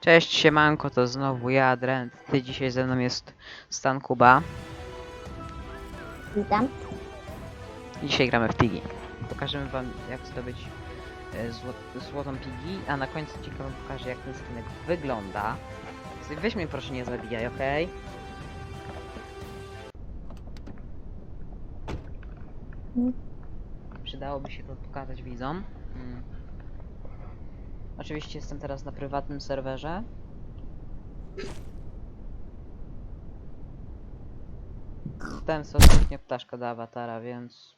Cześć, siemanko, to znowu ja, Drent. Ty dzisiaj ze mną jest Stan Kuba. Witam. I dzisiaj gramy w Pigi. Pokażemy wam jak zdobyć e, zło złotą Pigi, a na końcu ci wam pokażę jak ten skinek wygląda. Weź mnie proszę nie zabijaj, okej? Mm. Przydałoby się to pokazać widzom. Mm. Oczywiście jestem teraz na prywatnym serwerze. Dostałem sobie ostatnio ptaszka do awatara, więc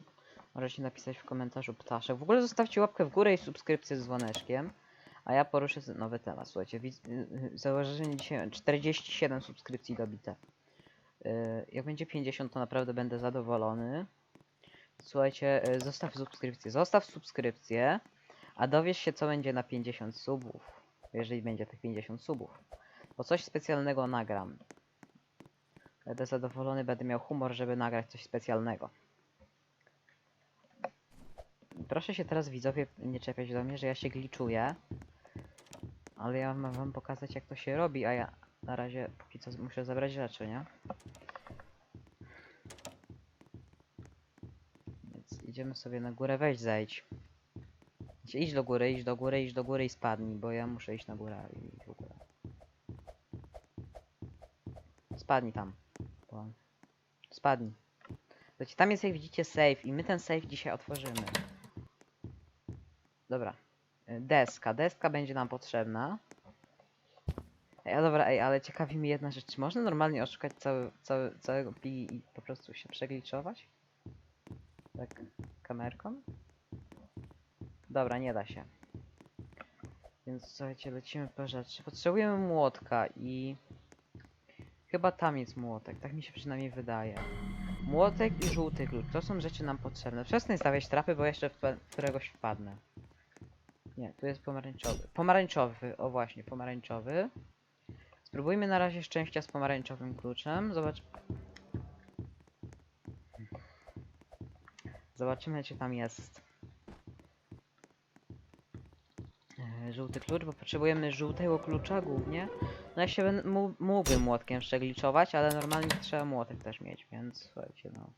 możecie napisać w komentarzu ptaszek. W ogóle zostawcie łapkę w górę i subskrypcję z dzwoneczkiem. A ja poruszę nowy temat. Słuchajcie, założenie dzisiaj 47 subskrypcji dobite. Y, Jak będzie 50, to naprawdę będę zadowolony. Słuchajcie, y, zostaw subskrypcję. Zostaw subskrypcję, a dowiesz się, co będzie na 50 subów. Jeżeli będzie tych 50 subów. Bo coś specjalnego nagram. Będę zadowolony, będę miał humor, żeby nagrać coś specjalnego. Proszę się teraz widzowie nie czepiać do mnie, że ja się gliczuję. Ale ja mam wam pokazać jak to się robi, a ja na razie póki co muszę zabrać rzeczy, nie? Więc idziemy sobie na górę, weź zejdź. Idź- do góry, idź do góry, idź do góry i spadnij, bo ja muszę iść na górę i w ogóle. Spadnij tam. Bo... Spadnij. Słuchajcie, tam jest jak widzicie safe i my ten safe dzisiaj otworzymy. Dobra. Y, Deska. Deska będzie nam potrzebna. Ej, a dobra, ej, ale ciekawi mnie jedna rzecz. Czy można normalnie oszukać cały, cały, całego pi i po prostu się przegliczować? Tak, kamerką? Dobra, nie da się. Więc słuchajcie, lecimy po rzeczy. Potrzebujemy młotka i... Chyba tam jest młotek, tak mi się przynajmniej wydaje. Młotek i żółty klucz, to są rzeczy nam potrzebne. Przestań stawiać trapy, bo jeszcze w któregoś wpadnę. Nie, tu jest pomarańczowy. Pomarańczowy, o właśnie, pomarańczowy. Spróbujmy na razie szczęścia z pomarańczowym kluczem. Zobacz. Zobaczymy, czy tam jest. e, Żółty klucz, bo potrzebujemy żółtego klucza głównie. No ja się mó- mógłbym młotkiem przegliczować, ale normalnie trzeba młotek też mieć, więc słuchajcie no.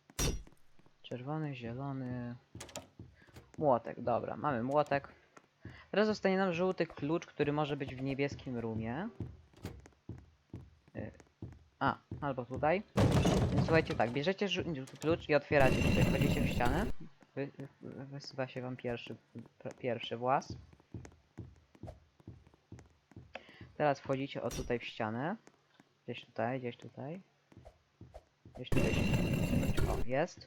Czerwony, zielony. Młotek, dobra, mamy młotek. Teraz zostanie nam żółty klucz, który może być w niebieskim rumie. Y, A, albo tutaj. Słuchajcie tak, bierzecie żół- żółty klucz i otwieracie tutaj, wchodzicie w ścianę. Wy, się wam pierwszy, pierwszy włas. Teraz wchodzicie o tutaj w ścianę. Gdzieś tutaj, gdzieś tutaj. Gdzieś tutaj się wysunąć. O, jest.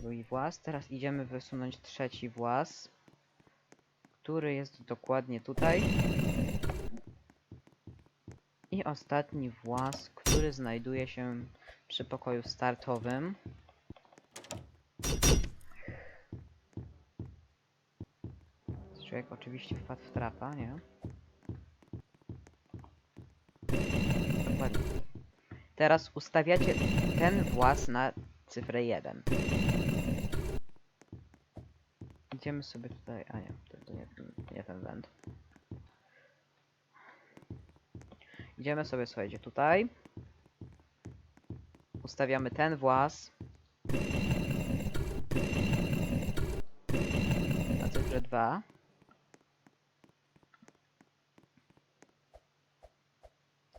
Drugi włas. Teraz idziemy wysunąć trzeci włas. Który jest dokładnie tutaj. I ostatni włas, który znajduje się przy pokoju startowym. Człowiek oczywiście wpadł w trapa, nie? Dokładnie. Teraz ustawiacie ten włas na cyfrę 1. Idziemy sobie tutaj, a nie, to, to nie, nie ten węd. Idziemy sobie, słuchajcie, tutaj. Ustawiamy ten włas. Na cyfrę 2.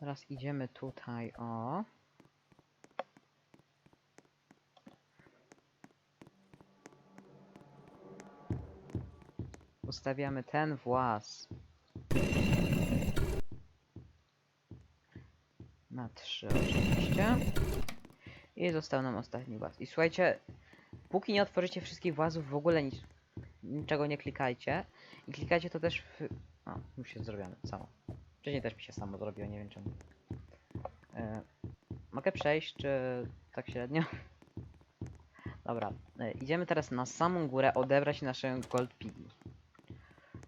Teraz idziemy tutaj, o. Ustawiamy ten włas. Na 3 oczywiście. I został nam ostatni włas. I słuchajcie, póki nie otworzycie wszystkich włazów, w ogóle nic, niczego nie klikajcie. I klikajcie to też w... O, już jest zrobione, samo. Wcześniej też mi się samo zrobiło, nie wiem czemu. E, mogę przejść, czy tak średnio? Dobra, e, idziemy teraz na samą górę odebrać nasze gold pigi.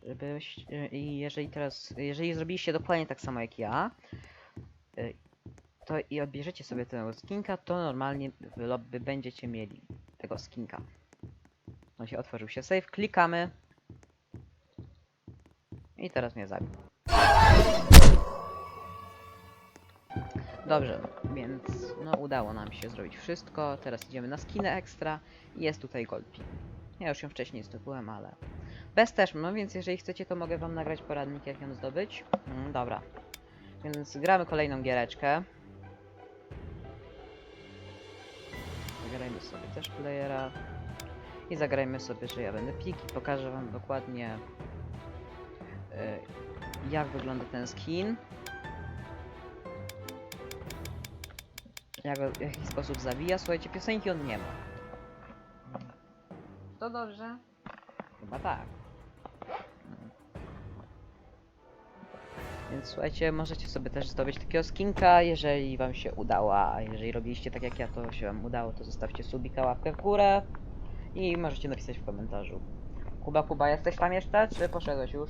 Żebyś, e, I jeżeli teraz, jeżeli zrobiliście dokładnie tak samo jak ja, e, to i odbierzecie sobie tego skinka, to normalnie w lobby będziecie mieli tego skinka. No się otworzył się save, klikamy. I teraz mnie zabił. Dobrze, więc no udało nam się zrobić wszystko. Teraz idziemy na skinę ekstra i jest tutaj Goldpin. Ja już ją wcześniej zdobyłem, ale bez też, no więc jeżeli chcecie, to mogę wam nagrać poradnik, jak ją zdobyć. Mm, dobra. Więc gramy kolejną giereczkę. Zagrajmy sobie też playera. I zagrajmy sobie, że ja będę pik i pokażę wam dokładnie jak wygląda ten skin. Jak, w jaki sposób zabija. Słuchajcie, piosenki on nie ma. To dobrze? Chyba tak. Więc słuchajcie, możecie sobie też zdobyć takiego skinka, jeżeli wam się udało, a jeżeli robiliście tak jak ja, to się wam udało, to zostawcie subika, łapkę w górę i możecie napisać w komentarzu. Kuba, Kuba, jesteś tam jeszcze, czy poszedłeś już?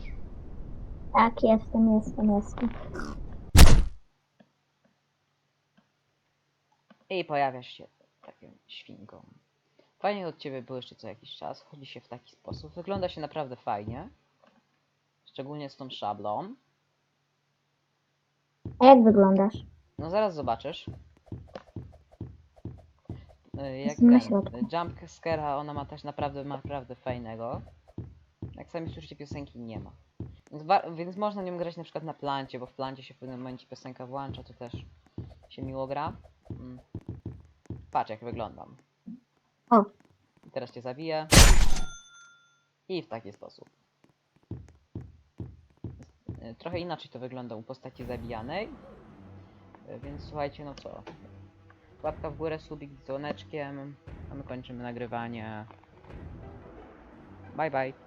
Tak, jestem, jestem, jestem. I pojawiasz się taką świnką. Fajnie od ciebie było jeszcze co jakiś czas. Chodzi się w taki sposób. Wygląda się naprawdę fajnie. Szczególnie z tą szablą. A jak wyglądasz? No zaraz zobaczysz. Y, Jak Jestem na ten, środku. y, Jump Scare'a, ona ma też naprawdę, naprawdę fajnego. Jak sami słyszycie, piosenki nie ma. Więc, można nią grać na przykład na plancie, bo w plancie się w pewnym momencie piosenka włącza, to też się miło gra. Mm. Patrz jak wyglądam. O. Teraz cię zabiję. I w taki sposób. Trochę inaczej to wygląda u postaci zabijanej. Y, Więc słuchajcie, no co? Łapka w górę, subik z dzwoneczkiem. A my kończymy nagrywanie. Bye bye.